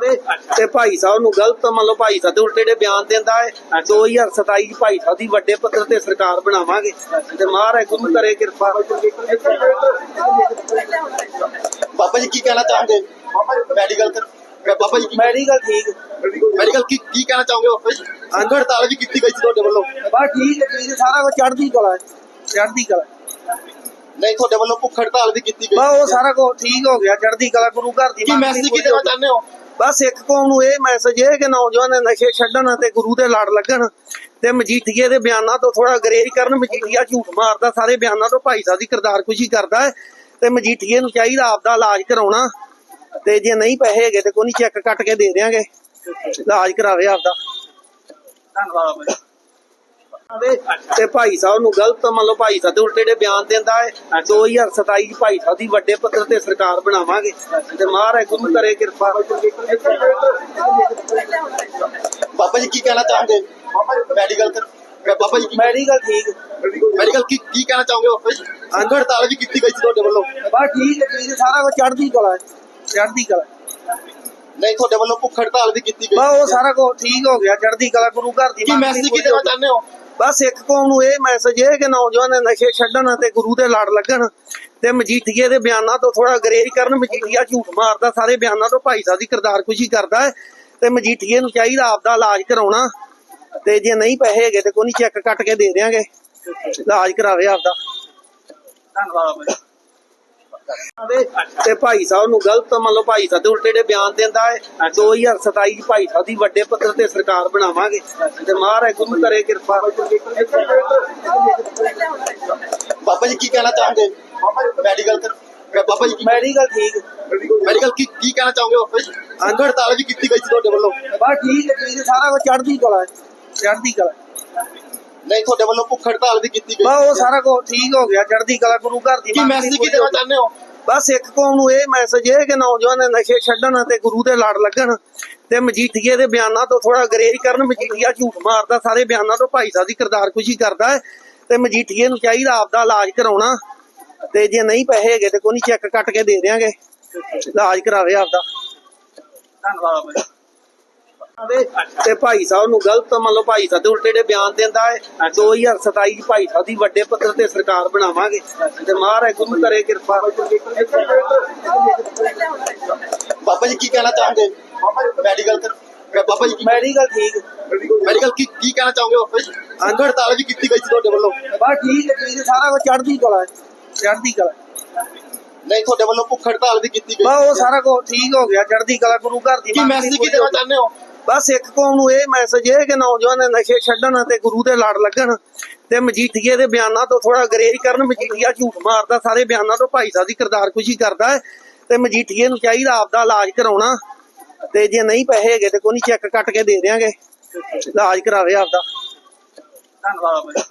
ਦੇ ਤੇ ਭਾਈ ਸਾਹਿਬ ਨੂੰ ਗਲਤ ਮੰਨ ਲਓ ਭਾਈ ਸਾਹਿਬ ਦੇ ਉਲਟੇ ਜਿਹੜੇ ਬਿਆਨ ਦਿੰਦਾ ਹੈ। 2027 ਚ ਭਾਈ ਸਾਹਿਬ ਦੀ ਵੱਡੇ ਪੱਧਰ ਤੇ ਸਰਕਾਰ ਬਣਾਵਾਂਗੇ। ਤੇ ਮਹਾਰਾਜ ਗੁਰੂ ਕਰੇ ਕਿਰਪਾ। ਬਾਬਾ ਜੀ ਕੀ ਕਹਿਣਾ ਚਾਹੋਗੇ? ਮੈਡੀਕਲ ਬਾਬਾ ਜੀ ਮੈਡੀਕਲ ਠੀਕ। ਮੈਡੀਕਲ ਕੀ ਕੀ ਕਹਿਣਾ ਚਾਹੋਗੇ ਬਾਬਾ ਜੀ? ਅੰਗ ਹੜਤਾਲ ਵੀ ਕੀਤੀ ਗਈ ਸੀ ਤੁਹਾਡੇ ਵੱਲੋਂ। ਬਸ ਠੀਕ ਹੈ ਠੀਕ ਸਾਰਾ ਕੁਝ ਚੜ੍ਹਦੀ ਕਲਾ ਹੈ। ਚੜ੍ਹਦੀ ਕਲਾ ਨਹੀਂ ਤੁਹਾਡੇ ਵੱਲੋਂ ਭੁੱਖ ਹੜਤਾਲ ਵੀ ਕੀਤੀ ਗਈ ਬਸ ਉਹ ਸਾਰਾ ਕੁਝ ਠੀਕ ਹੋ ਗਿਆ ਚੜ੍ਹਦੀ ਕਲਾ ਗੁਰੂ ਘਰ ਦੀ ਕੀ ਮੈਸੇਜ ਕੀ ਦੇਣਾ। ਚਾਹੁੰਦੇ ਹੋ? ਬਸ ਇੱਕ ਕੌਮ ਨੂੰ ਇਹ ਮੈਸੇਜ ਹੈ ਕਿ ਨੌਜਵਾਨ ਨਸ਼ੇ ਛੱਡਣ ਅਤੇ ਗੁਰੂ ਦੇ ਲੜ ਲੱਗਣ ਤੇ ਮਜੀਠੀਏ ਦੇ ਬਿਆਨਾਂ ਤੋਂ ਥੋੜਾ ਗਰੇਜ ਕਰਨ, ਮਜੀਠੀਆ ਝੂਠ ਮਾਰਦਾ, ਸਾਰੇ ਬਿਆਨਾਂ ਤੋਂ ਭਾਈ ਸਾਹਿਬ ਦੀ ਕਰਦਾਰ ਕਿਰਦਾਰਕੁਸ਼ੀ ਕਰਦਾ ਹੈ ਤੇ ਮਜੀਠੀਏ ਨੂੰ ਚਾਹੀਦਾ ਆਪਦਾ ਇਲਾਜ ਕਰਾਉਣਾ ਤੇ ਜੇ ਨਹੀਂ ਪੈਸੇ ਹੈਗੇ ਤੇ ਕੋਈ ਨਹੀਂ, ਚੈੱਕ ਕੱਟ ਕੇ ਦੇ ਦੇਾਂਗੇ ਇਲਾਜ ਕਰਾਵੇ ਆਪਦਾ। ਧੰਨਵਾਦ। ਤੇ ਭਾਈ ਸਾਹਿਬ ਨੂੰ ਗਲਤ ਮੰਨ ਲਓ ਭਾਈ ਸਾਹਿਬ ਦੇ ਉਲਟੇ ਜਿਹੜੇ ਬਿਆਨ ਦਿੰਦਾ ਹੈ। 2027 ਚ ਭਾਈ ਸਾਹਿਬ ਦੀ ਵੱਡੇ ਪੱਧਰ ਤੇ ਸਰਕਾਰ ਬਣਾਵਾਂਗੇ। ਤੇ ਮਹਾਰਾਜ ਗੁਰੂ ਕਰੇ ਕਿਰਪਾ। ਬਾਬਾ ਜੀ ਕੀ ਕਹਿਣਾ ਚਾਹੋਗੇ? ਮੈਡੀਕਲ ਬਾਬਾ ਜੀ ਮੈਡੀਕਲ ਠੀਕ। ਮੈਡੀਕਲ ਕੀ ਕੀ ਕਹਿਣਾ ਚਾਹੋਗੇ ਬਾਬਾ ਜੀ? ਅੰਗ ਹੜਤਾਲ ਵੀ ਕੀਤੀ ਗਈ ਸੀ ਤੁਹਾਡੇ ਵੱਲੋਂ। ਬਸ ਠੀਕ ਹੈ ਠੀਕ ਸਾਰਾ ਕੁਝ ਚੜ੍ਹਦੀ ਕਲਾ ਹੈ। ਚੜ੍ਹਦੀ ਕਲਾ ਨਹੀਂ ਤੁਹਾਡੇ ਵੱਲੋਂ ਭੁੱਖ ਹੜਤਾਲ ਵੀ ਕੀਤੀ ਗਈ ਬਸ ਉਹ ਸਾਰਾ ਕੁਝ ਠੀਕ ਹੋ ਗਿਆ ਚੜ੍ਹਦੀ ਕਲਾ ਗੁਰੂ ਘਰ ਦੀ ਕੀ ਮੈਸੇਜ ਕੀ ਦੇਣਾ। ਚਾਹੁੰਦੇ ਹੋ? ਬਸ ਇੱਕ ਕੌਮ ਨੂੰ ਇਹ ਮੈਸੇਜ ਹੈ ਕਿ ਨੌਜਵਾਨ ਨਸ਼ੇ ਛੱਡਣ ਅਤੇ ਗੁਰੂ ਦੇ ਲੜ ਲੱਗਣ ਤੇ ਮਜੀਠੀਏ ਦੇ ਬਿਆਨਾਂ ਤੋਂ ਥੋੜਾ ਗਰੇਜ ਕਰਨ, ਮਜੀਠੀਆ ਝੂਠ ਮਾਰਦਾ, ਸਾਰੇ ਬਿਆਨਾਂ ਤੋਂ ਭਾਈ ਸਾਹਿਬ ਦੀ ਕਿਰਦਾਰਕੁਸ਼ੀ ਕਰਦਾ ਹੈ ਤੇ ਮਜੀਠੀਏ ਨੂੰ ਚਾਹੀਦਾ ਆਪਦਾ ਇਲਾਜ ਕਰਾਉਣਾ ਤੇ ਜੇ ਨਹੀਂ ਪੈਸੇ ਹੈਗੇ ਤੇ ਕੋਈ ਨਹੀਂ, ਚੈੱਕ ਕੱਟ ਕੇ ਦੇ ਦੇਾਂਗੇ ਇਲਾਜ ਕਰਾਵੇ ਆਪਦਾ। ਧੰਨਵਾਦ। ਤੇ ਭਾਈ ਸਾਹਿਬ ਨੂੰ ਗਲਤ ਮੰਨ ਲਓ ਭਾਈ ਸਾਹਿਬ ਦੇ ਉਲਟੇ ਜਿਹੜੇ ਬਿਆਨ ਦਿੰਦਾ ਹੈ 2027 ਚ ਭਾਈ ਸਾਹਿਬ ਦੀ ਵੱਡੇ ਪੱਧਰ ਤੇ ਸਰਕਾਰ ਬਣਾਵਾਂਗੇ। ਤੇ ਮਹਾਰਾਜ ਗੁਰੂ ਕਰੇ ਕਿਰਪਾ। ਬਾਬਾ ਜੀ ਕੀ ਕਹਿਣਾ ਚਾਹੋਗੇ? ਮੈਡੀਕਲ ਬਾਬਾ ਜੀ ਮੈਡੀਕਲ ਠੀਕ। ਮੈਡੀਕਲ ਕੀ ਕੀ ਕਹਿਣਾ ਚਾਹੋਗੇ ਬਾਬਾ ਜੀ? ਅੰਗ ਹੜਤਾਲ ਵੀ ਕੀਤੀ ਗਈ ਸੀ ਤੁਹਾਡੇ ਵੱਲੋਂ। ਬਸ ਠੀਕ ਹੈ ਠੀਕ ਸਾਰਾ ਕੁਝ ਚੜ੍ਹਦੀ ਕਲਾ ਚੜ੍ਹਦੀ ਕਲਾ ਨਹੀਂ ਤੁਹਾਡੇ ਵੱਲੋਂ ਭੁੱਖ ਹੜਤਾਲ ਵੀ ਕੀਤੀ ਗਈ ਬਸ ਉਹ ਸਾਰਾ ਕੁਝ ਠੀਕ ਹੋ ਗਿਆ ਚੜ੍ਹਦੀ ਕਲਾ ਗੁਰੂ ਘਰ ਦੀ ਕੀ ਮੰਗ ਮੈਸੇਜ ਕੀ ਪੂਰੀ ਦੇਣਾ ਹੋ ਗਈ। ਚਾਹੁੰਦੇ ਹੋ? ਬਸ ਇੱਕ ਕੌਮ ਨੂੰ ਇਹ ਮੈਸੇਜ ਹੈ ਕਿ ਨੌਜਵਾਨ ਨਸ਼ੇ ਛੱਡਣ ਅਤੇ ਗੁਰੂ ਦੇ ਲੜ ਲੱਗਣ ਤੇ ਮਜੀਠੀਏ ਦੇ ਬਿਆਨਾਂ ਤੋਂ ਥੋੜਾ ਗਰੇਜ ਕਰਨ ਮਜੀਠੀਆ ਝੂਠ ਮਾਰਦਾ ਸਾਰੇ ਬਿਆਨਾਂ ਤੋਂ ਭਾਈ ਸਾਹਿਬ ਦੀ ਕਿਰਦਾਰਕੁਸ਼ੀ ਕਰਦਾ ਹੈ ਤੇ ਮਜੀਠੀਏ ਨੂੰ ਚਾਹੀਦਾ ਆਪਦਾ ਇਲਾਜ ਕਰਾਉਣਾ ਤੇ ਜੇ ਨਹੀਂ ਪੈਸੇ ਹੈਗੇ ਤੇ ਕੋਈ ਨਹੀਂ ਚੈੱਕ ਕੱਟ ਕੇ ਦੇ ਦੇਾਂਗੇ ਇਲਾਜ ਕਰਾਵੇ ਆਪਦਾ। ਧੰਨਵਾਦ। ਦੇ ਤੇ ਭਾਈ ਸਾਹਿਬ ਨੂੰ ਗਲਤ ਮੰਨ ਲਓ ਭਾਈ ਸਾਹਿਬ ਦੇ ਉਲਟੇ ਜਿਹੜੇ ਬਿਆਨ ਦਿੰਦਾ ਹੈ 2027 ਚ ਭਾਈ ਸਾਹਿਬ ਦੀ ਵੱਡੇ ਪੱਧਰ ਤੇ ਸਰਕਾਰ ਬਣਾਵਾਂਗੇ। ਤੇ ਮਹਾਰਾਜ ਗੁਰੂ ਕਰੇ ਕਿਰਪਾ। ਬਾਬਾ ਜੀ ਕੀ ਕਹਿਣਾ ਚਾਹੋਗੇ? ਮੈਡੀਕਲ ਬਾਬਾ ਜੀ ਮੈਡੀਕਲ ਠੀਕ। ਮੈਡੀਕਲ ਕੀ ਕੀ ਕਹਿਣਾ ਚਾਹੋਗੇ ਬਾਬਾ ਜੀ? ਅੰਗ ਹੜਤਾਲ ਵੀ ਕੀਤੀ ਗਈ ਸੀ ਤੁਹਾਡੇ ਵੱਲੋਂ। ਬਸ ਠੀਕ ਹੈ ਠੀਕ ਸਾਰਾ ਕੁਝ ਚੜ੍ਹਦੀ ਕਲਾ ਹੈ। ਚੜ੍ਹਦੀ ਕਲਾ। ਨਹੀਂ ਤੁਹਾਡੇ ਵੱਲੋਂ ਭੁੱਖ ਹੜਤਾਲ ਵੀ ਕੀਤੀ ਗਈ ਬਸ ਉਹ ਸਾਰਾ ਕੁਝ ਠੀਕ ਹੋ ਗਿਆ ਚੜ੍ਹਦੀ ਕਲਾ ਗੁਰੂ ਘਰ ਦੀ ਕੀ ਮੈਸੇਜ ਕੀ ਦੇਣਾ। ਚਾਹੁੰਦੇ ਹੋ? ਬਸ ਇੱਕ ਕੌਮ ਨੂੰ ਇਹ ਮੈਸੇਜ ਹੈ ਕਿ ਨੌਜਵਾਨ ਨਸ਼ੇ ਛੱਡਣ ਅਤੇ ਗੁਰੂ ਦੇ ਲੜ ਲੱਗਣ ਤੇ ਮਜੀਠੀਏ ਦੇ ਬਿਆਨਾਂ ਤੋਂ ਥੋੜਾ ਗਰੇਜ ਕਰਨ, ਮਜੀਠੀਆ ਝੂਠ ਮਾਰਦਾ, ਸਾਰੇ ਬਿਆਨਾਂ ਤੋਂ ਭਾਈ ਸਾਹਿਬ ਦੀ ਕਿਰਦਾਰਕੁਸ਼ੀ ਕਰਦਾ ਹੈ ਤੇ ਮਜੀਠੀਏ ਨੂੰ ਚਾਹੀਦਾ ਆਪਦਾ ਇਲਾਜ ਕਰਾਉਣਾ ਤੇ ਜੇ ਨਹੀਂ ਪੈਸੇ ਹੈਗੇ ਤੇ ਕੋਈ ਨਹੀਂ ਚੈੱਕ ਕੱਟ ਕੇ ਦੇ ਦੇਾਂਗੇ ਇਲਾਜ ਕਰਾਵੇ ਆਪਦਾ। ਧੰਨਵਾਦ।